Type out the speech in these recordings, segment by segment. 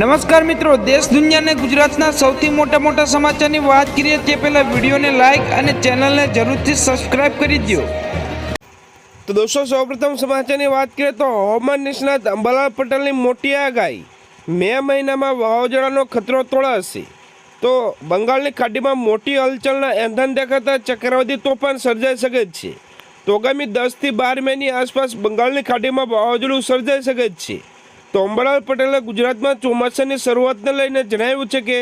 નમસ્કાર મિત્રો, દેશ દુનિયાને ગુજરાતના સૌથી મોટા મોટા સમાચારની વાત કરીએ તે પહેલાં વિડીયોને લાઇક અને ચેનલને જરૂરથી સબસ્ક્રાઇબ કરી દો તો દોસ્તો, સૌપ્રથમ સમાચારની વાત કરીએ તો હવામાન નિષ્ણાત અંબાલાલ પટેલની મોટી આગાહી. મે મહિનામાં વાવાઝોડાનો ખતરો તોળાશે તો બંગાળની ખાડીમાં મોટી હલચલના એંધન દેખાતા ચક્રવાતી તોફાન સર્જાઈ શકે છે. તો આગામી દસથી બાર મેની આસપાસ બંગાળની ખાડીમાં વાવાઝોડું સર્જાઈ શકે છે. તો અંબાલાલ પટેલે ગુજરાતમાં ચોમાસાની શરૂઆતને લઈને જણાવ્યું છે કે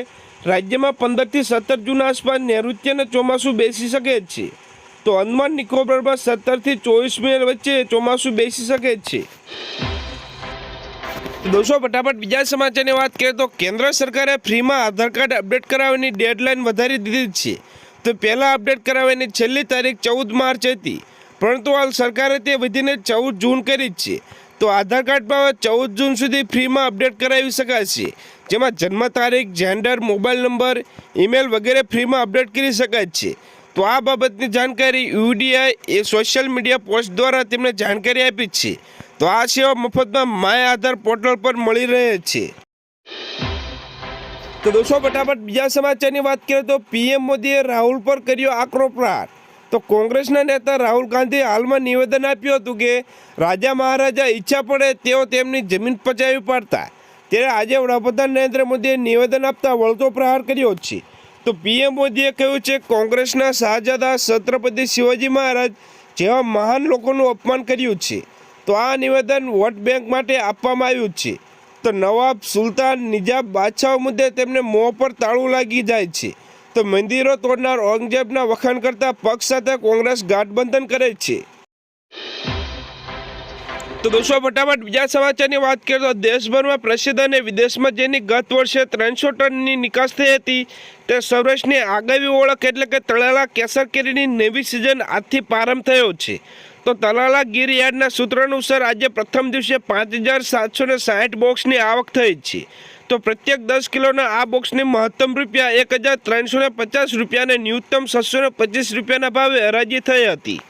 રાજ્યમાં પંદરથી સત્તર જૂન આસપાસ નૈઋત્યને ચોમાસું બેસી શકે છે. તો અંદમાન નિકોબારમાં સત્તરથી ચોવીસ મે વચ્ચે ચોમાસું બેસી શકે છે. દોસ્તો, ફટાફટ બીજા સમાચારની વાત કરીએ તો કેન્દ્ર સરકારે ફ્રીમાં આધાર કાર્ડ અપડેટ કરાવવાની ડેડલાઇન વધારી દીધી છે. તો પહેલાં અપડેટ કરાવવાની છેલ્લી તારીખ ચૌદ માર્ચ હતી. પરંતુ હાલ સરકારે તે વધીને ચૌદ જૂન કરી જ છે. તો આધાર કાર્ડમાં ચૌદ જૂન સુધી ફ્રીમાં અપડેટ કરાવી શકાશે જેમાં જન્મ તારીખ જેન્ડર મોબાઈલ નંબર ઈમેલ વગેરે ફ્રીમાં અપડેટ કરી શકાય છે. તો આ બાબતની જાણકારી યુડીઆઈ એ સોશિયલ મીડિયા પોસ્ટ દ્વારા તેમને જાણકારી આપી છે. તો આ સેવા મફતમાં માય આધાર પોર્ટલ પર મળી રહે છે. તો દોસ્તો, ફટાફટ બીજા સમાચારની વાત કરીએ તો પીએમ મોદીએ રાહુલ પર કર્યો આકરો પ્રહાર. તો કોંગ્રેસના નેતા રાહુલ ગાંધીએ હાલમાં નિવેદન આપ્યું હતું કે રાજા મહારાજા ઈચ્છા પડે તેઓ તેમની જમીન પચાવી પાડતા ત્યારે આજે વડાપ્રધાન નરેન્દ્ર મોદીએ નિવેદન આપતા વળતો પ્રહાર કર્યો છે. તો પીએમ મોદીએ કહ્યું છે, કોંગ્રેસના શાહજાદા છત્રપતિ શિવાજી મહારાજ જેવા મહાન લોકોનું અપમાન કર્યું છે. તો આ નિવેદન વોટ બેંક માટે આપવામાં આવ્યું છે. તો નવાબ સુલતાન નિજાબ બાદશાહ મુદ્દે તેમને મોં પર તાળું લાગી જાય છે. તો મંદિરો તોડનાર ઔરંગઝેબના વખાણ કરતા પક્ષ સાથે કોંગ્રેસ ગાઠબંધન કરે છે. તો દોસ્તો, ફટાફટ બીજા સમાચારની વાત કરીએ તો દેશભરમાં પ્રસિદ્ધ અને વિદેશમાં જેની ગત વર્ષે ત્રણસો ટનની નિકાસ થઈ હતી, તે સૌરાષ્ટ્રની આગામી ઓળખ એટલે કે તળાલા કેસર કેરીની નવી સિઝન આજથી પ્રારંભ થયો છે. તો તલાલા ગીર યાર્ડના સૂત્ર અનુસાર આજે પ્રથમ દિવસે પાંચ હજાર સાતસો ને સાઠ બોક્સની આવક થઈ છે. તો પ્રત્યેક દસ કિલોના આ બોક્સની મહત્તમ રૂપિયા એક હજાર ત્રણસો ને પચાસ રૂપિયા અને ન્યૂનતમ છસો ને પચીસ રૂપિયાના ભાવે હરાજી થઈ હતી.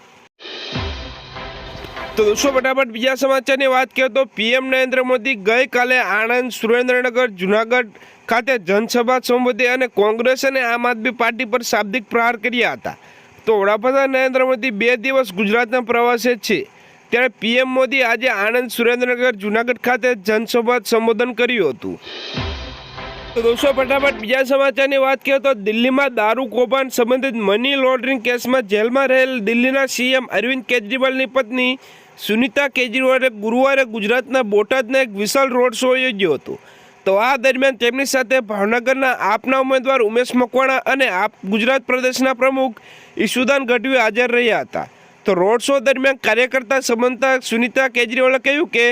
તો દોસ્તો, ફટાફટ બીજા સમાચારની વાત કરીએ તો પીએમ નરેન્દ્ર મોદી ગઈકાલે આણંદ, સુરેન્દ્રનગર, જુનાગઢ ખાતે જનસભા સંબોધી અને કોંગ્રેસ અને આમ આદમી પાર્ટી પર શાબ્દિક પ્રહાર કર્યા હતા. તો વડાપ્રધાન નરેન્દ્ર મોદી બે દિવસ ગુજરાતના પ્રવાસે છે. ત્યારે પીએમ મોદી આજે આણંદ સુરેન્દ્રનગર, જુનાગઢ ખાતે જનસભા સંબોધન કર્યું હતું. દોસ્તો, ફટાફટ બીજા સમાચારની વાત કરીએ તો દિલ્હીમાં દારૂ કૌભાંડ સંબંધિત મની લોન્ડરિંગ કેસમાં જેલમાં રહેલ દિલ્હીના સીએમ અરવિંદ કેજરીવાલની પત્ની સુનિતા કેજરીવાલે ગુરુવારે ગુજરાતના બોટાદના એક વિશાળ રોડ શો યોજ્યો હતો. તો આ દરમિયાન તેમની સાથે ભાવનગરના આપના ઉમેદવાર ઉમેશ મકવાણા અને આપ ગુજરાત પ્રદેશના પ્રમુખ ઈશુદાન ગઢવી હાજર રહ્યા હતા. તો રોડ શો દરમિયાન કાર્યકર્તા સમંતા સુનિતા કેજરીવાલે કહ્યું કે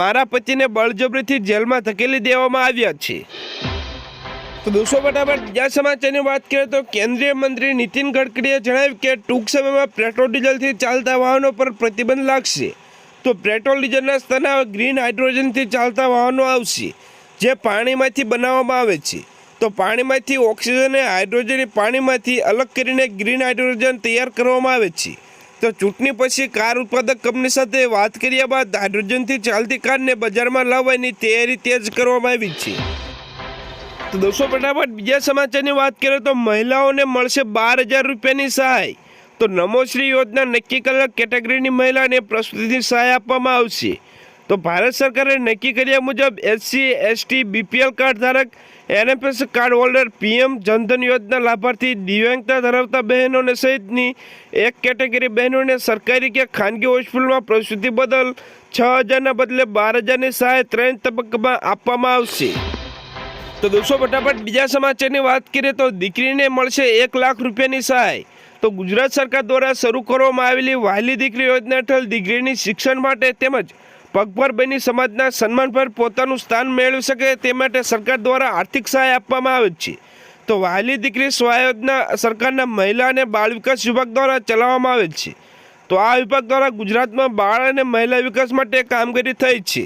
મારા પતિને બળજબરીથી જેલમાં ધકેલી દેવામાં આવ્યા છે. તો દોસ્તો બરાબર બીજા સમાચારની વાત કરીએ તો કેન્દ્રીય મંત્રી નીતિન ગડકરીએ જણાવ્યું કે ટૂંક સમયમાં પેટ્રોલ ડીઝલથી ચાલતા વાહનો પર પ્રતિબંધ લાગશે. તો પેટ્રોલ ડીઝલના સ્થાને ગ્રીન હાઇડ્રોજનથી ચાલતા વાહનો આવશે, જે પાણીમાંથી બનાવવામાં આવે છે. તો પાણીમાંથી ઓક્સિજન અને હાઇડ્રોજન પાણીમાંથી અલગ કરીને ગ્રીન હાઇડ્રોજન તૈયાર કરવામાં આવે છે. તો ચૂંટણી પછી કાર ઉત્પાદક કંપની સાથે વાત કર્યા બાદ હાઇડ્રોજનથી ચાલતી કારને બજારમાં લાવવાની તૈયારી તેજ કરવામાં આવી છે. તો દોસ્તો, ફટાફટ બીજા સમાચારની વાત કરીએ તો મહિલાઓને મળશે બાર હજાર રૂપિયાની સહાય. તો નમોશ્રી યોજના નક્કી કરેલા કેટેગરીની મહિલાને પ્રસ્તુતિની સહાય આપવામાં આવશે. તો ભારત સરકારે નક્કી કર્યા મુજબ એસસી એસટી બીપીએલ કાર્ડ ધારક NFS card holder PM Jandhan યોજના લાભાર્થી દિવ્યાંગતા ધરાવતા બહેનોને સહિતની એક કેટેગરી બહેનોને સરકારી કે ખાનગી હોસ્પિટલમાં પ્રસૂતિ બદલ છ હજારના બદલે બાર હજારની સહાય ત્રણ તબક્કામાં આપવામાં આવશે. તો દોસ્તો, ફટાફટ બીજા સમાચારની વાત કરીએ તો દીકરીને મળશે એક લાખ રૂપિયાની સહાય. તો ગુજરાત સરકાર દ્વારા શરૂ કરવામાં આવેલી વહાલી દીકરી યોજના હેઠળ દીકરીની શિક્ષણ માટે તેમજ પગભર બની સમાજના સન્માન પર પોતાનું સ્થાન મેળવી શકે તે માટે સરકાર દ્વારા આર્થિક સહાય આપવામાં આવે છે. તો વહાલી દીકરી સ્વાયોજના સરકારના મહિલા અને બાળ વિકાસ વિભાગ દ્વારા ચલાવવામાં આવે છે. તો આ વિભાગ દ્વારા ગુજરાતમાં બાળ અને મહિલા વિકાસ માટે કામગીરી થઈ છે.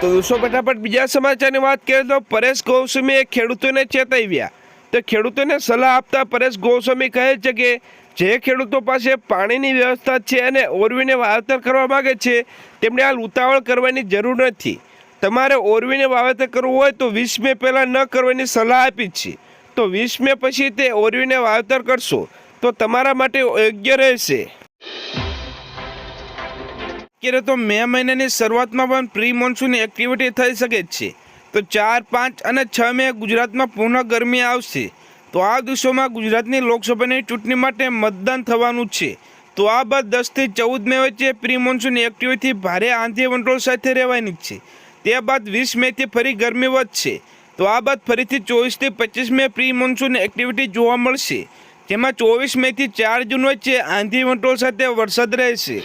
તો દોસ્તો, ફટાફટ બીજા સમાચારની વાત કરીએ તો પરેશ ગોસ્વામીએ ખેડૂતોને ચેતવ્યા. તો ખેડૂતોને સલાહ આપતા પરેશ ગોસ્વામી કહે છે કે જે ખેડૂતો પાસે પાણીની વ્યવસ્થા છે અને ઓરવીને વાવેતર કરવા માગે છે, તેમણે હાલ ઉતાવળ કરવાની જરૂર નથી. તમારે ઓરવીને વાવેતર કરવું હોય તો વીસ મે પહેલાં ન કરવાની સલાહ આપી છે. તો વીસ મે પછી તે ઓરવીને વાવેતર કરશો. તો તમારા માટે યોગ્ય રહેશે. અત્યારે તો મે મહિનાની શરૂઆતમાં પણ પ્રી મોન્સૂન એક્ટિવિટી થઈ શકે છે. તો ચાર, પાંચ અને છ મે ગુજરાતમાં પૂર્ણ ગરમી આવશે. તો આ દિવસોમાં ગુજરાતની લોકસભાની ચૂંટણી માટે મતદાન થવાનું છે. તો આ બાદ દસથી ચૌદ મે વચ્ચે પ્રી મોન્સૂન એક્ટિવિટી ભારે આંધી વંટોળ સાથે રહેવાની છે. તે બાદ વીસ મેથી ફરી ગરમી વધશે. તો આ બાદ ફરીથી ચોવીસથી પચીસ મે પ્રી મોન્સૂન એક્ટિવિટી જોવા મળશે. જેમાં ચોવીસ મેથી ચાર જૂન વચ્ચે આંધી વંટોળ સાથે વરસાદ રહેશે.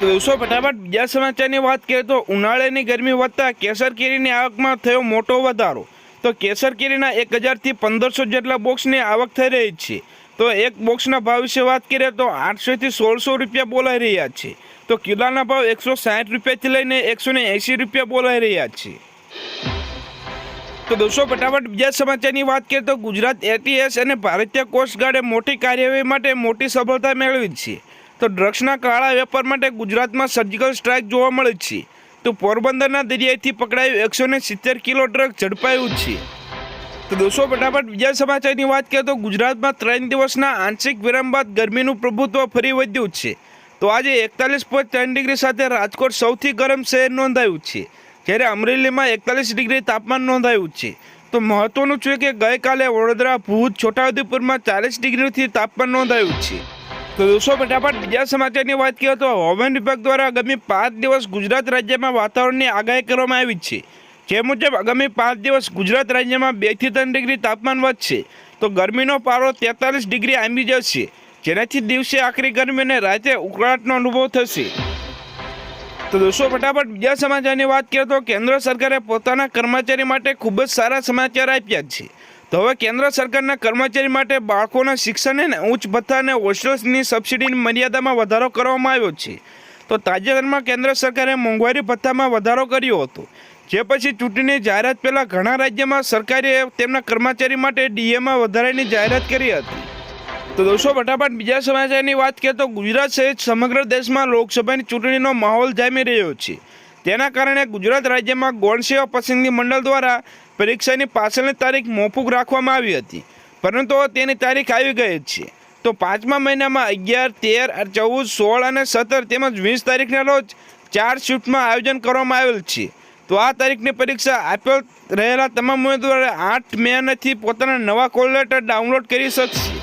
દોસ્તો, ફટાફટ બીજા સમાચારની વાત કરીએ તો ઉનાળાની ગરમી વધતા કેસર કેરીની આવકમાં થયો મોટો વધારો. તો કેસર કેરીના એક હજારથી પંદરસો જેટલા બોક્સની આવક થઈ રહી છે. તો એક બોક્સના ભાવ વિશે વાત કરીએ તો આઠસોથી સોળસો રૂપિયા બોલાઈ રહ્યા છે. તો કિલોના ભાવ એકસો સાઠ રૂપિયાથી લઈને એકસો એંસી રૂપિયા બોલાઈ રહ્યા છે. તો દોસ્તો, ફટાફટ બીજા સમાચારની વાત કરીએ તો ગુજરાત એટીએસ અને ભારતીય કોસ્ટગાર્ડે મોટી કાર્યવાહી માટે મોટી સફળતા મેળવી છે. તો ડ્રગ્સના કાળા વેપાર માટે ગુજરાતમાં સર્જિકલ સ્ટ્રાઇક જોવા મળે છે. તો પોરબંદરના દરિયાથી પકડાયું એકસો ને સિત્તેર કિલો ડ્રગ ઝડપાયું છે. તો દોસ્તો, ફટાફટ બીજા સમાચારની વાત કરીએ તો ગુજરાતમાં ત્રણ દિવસના આંશિક વિરામ બાદ ગરમીનું પ્રભુત્વ ફરી વધ્યું છે. તો આજે એકતાલીસ પોઈન્ટ ત્રણ ડિગ્રી સાથે રાજકોટ સૌથી ગરમ શહેર નોંધાયું છે. જ્યારે અમરેલીમાં એકતાલીસ ડિગ્રી તાપમાન નોંધાયું છે. તો મહત્વનું છે કે ગઈકાલે વડોદરા, ભુજ, છોટાઉદેપુરમાં ચાલીસ ડિગ્રીથી તાપમાન નોંધાયું છે. તો દોસ્તો, ફટાફટ બીજા સમાચારની વાત કરીએ તો હવામાન વિભાગ દ્વારા આગામી પાંચ દિવસ ગુજરાત રાજ્યમાં વાતાવરણની આગાહી કરવામાં આવી છે. જે મુજબ આગામી પાંચ દિવસ ગુજરાત રાજ્યમાં બેથી ત્રણ ડિગ્રી તાપમાન વધશે. તો ગરમીનો પારો તેતાલીસ ડિગ્રી આંબી જશે. જેનાથી દિવસે આખરી ગરમી અને રાતે ઉકળાટનો અનુભવ થશે. તો દોસ્તો, ફટાફટ બીજા સમાચારની વાત કરીએ તો કેન્દ્ર સરકારે પોતાના કર્મચારી માટે ખૂબ જ સારા સમાચાર આપ્યા છે. તો હવે કેન્દ્ર સરકારના કર્મચારી માટે બાળકોના શિક્ષણ અને ઉચ્ચ ભથ્થા અને હોસ્ટેલ્સની સબસિડીની મર્યાદામાં વધારો કરવામાં આવ્યો છે. તો તાજેતરમાં કેન્દ્ર સરકારે મોંઘવારી ભથ્થામાં વધારો કર્યો હતો. જે પછી ચૂંટણીની જાહેરાત પહેલાં ઘણા રાજ્યમાં સરકારે તેમના કર્મચારી માટે ડીએમાં વધારાની જાહેરાત કરી હતી. તો દોસ્તો, ફટાફટ બીજા સમાચારની વાત કરીએ તો ગુજરાત સહિત સમગ્ર દેશમાં લોકસભાની ચૂંટણીનો માહોલ જામી રહ્યો છે. તેના કારણે ગુજરાત રાજ્યમાં ગૌણ સેવા પસંદગી મંડળ દ્વારા પરીક્ષાની પાછળની તારીખ મોકૂફ રાખવામાં આવી હતી. પરંતુ તેની તારીખ આવી ગઈ છે. તો પાંચમા મહિનામાં અગિયાર, તેર ચૌદ, સોળ અને સત્તર તેમજ વીસ તારીખના રોજ ચાર શિફ્ટમાં આયોજન કરવામાં આવેલ છે. તો આ તારીખની પરીક્ષા આપેલ રહેલા તમામ ઉમેદવારો આઠ મેથી પોતાના નવા કોલ લેટર ડાઉનલોડ કરી શકશે.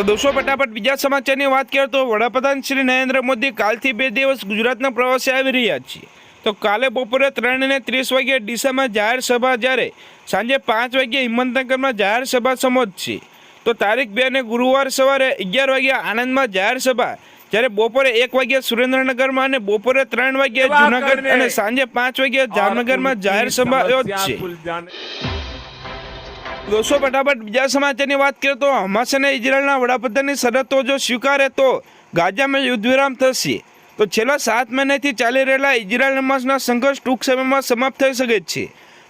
તો દોસ્તો ફટાફટ બીજા સમાચારની વાત કરીએ તો વડાપ્રધાન શ્રી નરેન્દ્ર મોદી કાલથી બે દિવસ ગુજરાતના પ્રવાસે આવી રહ્યા છે તો કાલે બપોરે ત્રણ ને ત્રીસ વાગ્યે ડીસામાં જાહેર સભા જ્યારે સાંજે પાંચ વાગ્યે હિંમતનગરમાં જાહેર સભા સંબોધશે. તો તારીખ બે અને ગુરુવાર સવારે અગિયાર વાગ્યા આણંદમાં જાહેર સભા જ્યારે બપોરે એક વાગ્યા સુરેન્દ્રનગરમાં અને બપોરે ત્રણ વાગ્યા જુનાગઢ અને સાંજે પાંચ વાગ્યે જામનગરમાં જાહેર સભા યોજશે. દોસ્તો, ફટાફટ બીજા સમાચારની વાત કરીએ તો હમાસ અને ઇઝરાયલના વડાપ્રધાનની શરતો જો સ્વીકારે તો ગાઝામાં યુદ્ધ વિરામ થશે. તો છેલ્લા સાત મહિનાથી ચાલી રહેલા ઇઝરાયલ હમાસના સંઘર્ષ ટૂંક સમયમાં સમાપ્ત થઈ શકે છે.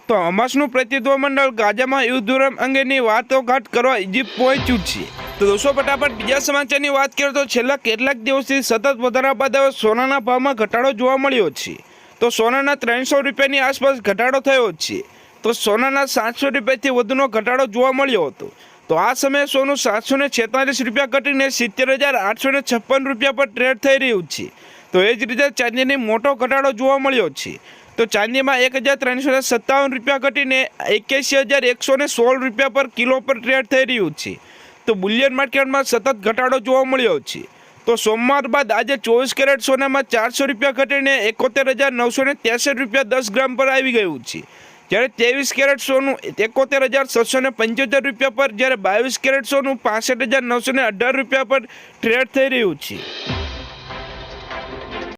તો હમાસનું પ્રતિનિધિત્વ મંડળ ગાઝામાં યુદ્ધ વિરામ અંગેની વાતોઘાટ કરવા ઇજિપ્ત પહોંચ્યું છે. તો દોસ્તો, ફટાફટ બીજા સમાચારની વાત કરીએ તો છેલ્લા કેટલાક દિવસથી સતત વધારા બાદ હવે સોનાના ભાવમાં ઘટાડો જોવા મળ્યો છે. તો સોનાના ત્રણસો રૂપિયાની આસપાસ ઘટાડો થયો છે. તો સોનાના સાતસો રૂપિયાથી વધુનો ઘટાડો જોવા મળ્યો હતો. તો આ સમયે સોનું સાતસો ને છેતાલીસ રૂપિયા ઘટીને સિત્તેર હજાર આઠસો ને છપ્પન રૂપિયા પર ટ્રેડ થઈ રહ્યું છે. તો એ જ રીતે ચાંદીની મોટો ઘટાડો જોવા મળ્યો છે. તો ચાંદીમાં એક હજાર ત્રણસો ને સત્તાવન રૂપિયા ઘટીને એક્યાસી હજાર એકસો ને સોળ રૂપિયા પર કિલો પર ટ્રેડ થઈ રહ્યું છે. તો બુલિયન માર્કેટમાં સતત ઘટાડો જોવા મળ્યો છે. તો સોમવાર બાદ આજે ચોવીસ કેરેટ સોનામાં ચારસો રૂપિયા ઘટીને એકોતેર હજાર નવસો ને ત્રેસઠ રૂપિયા દસ ગ્રામ પર આવી ગયું છે. જ્યારે ત્રેવીસ કેરેટ સોનું એકોતેર હજાર છસો ને પંચોતેર રૂપિયા પર, જ્યારે બાવીસ કેરેટ સોનું પાસઠ હજાર નવસો ને અઢાર રૂપિયા પર ટ્રેડ થઈ રહ્યું છે.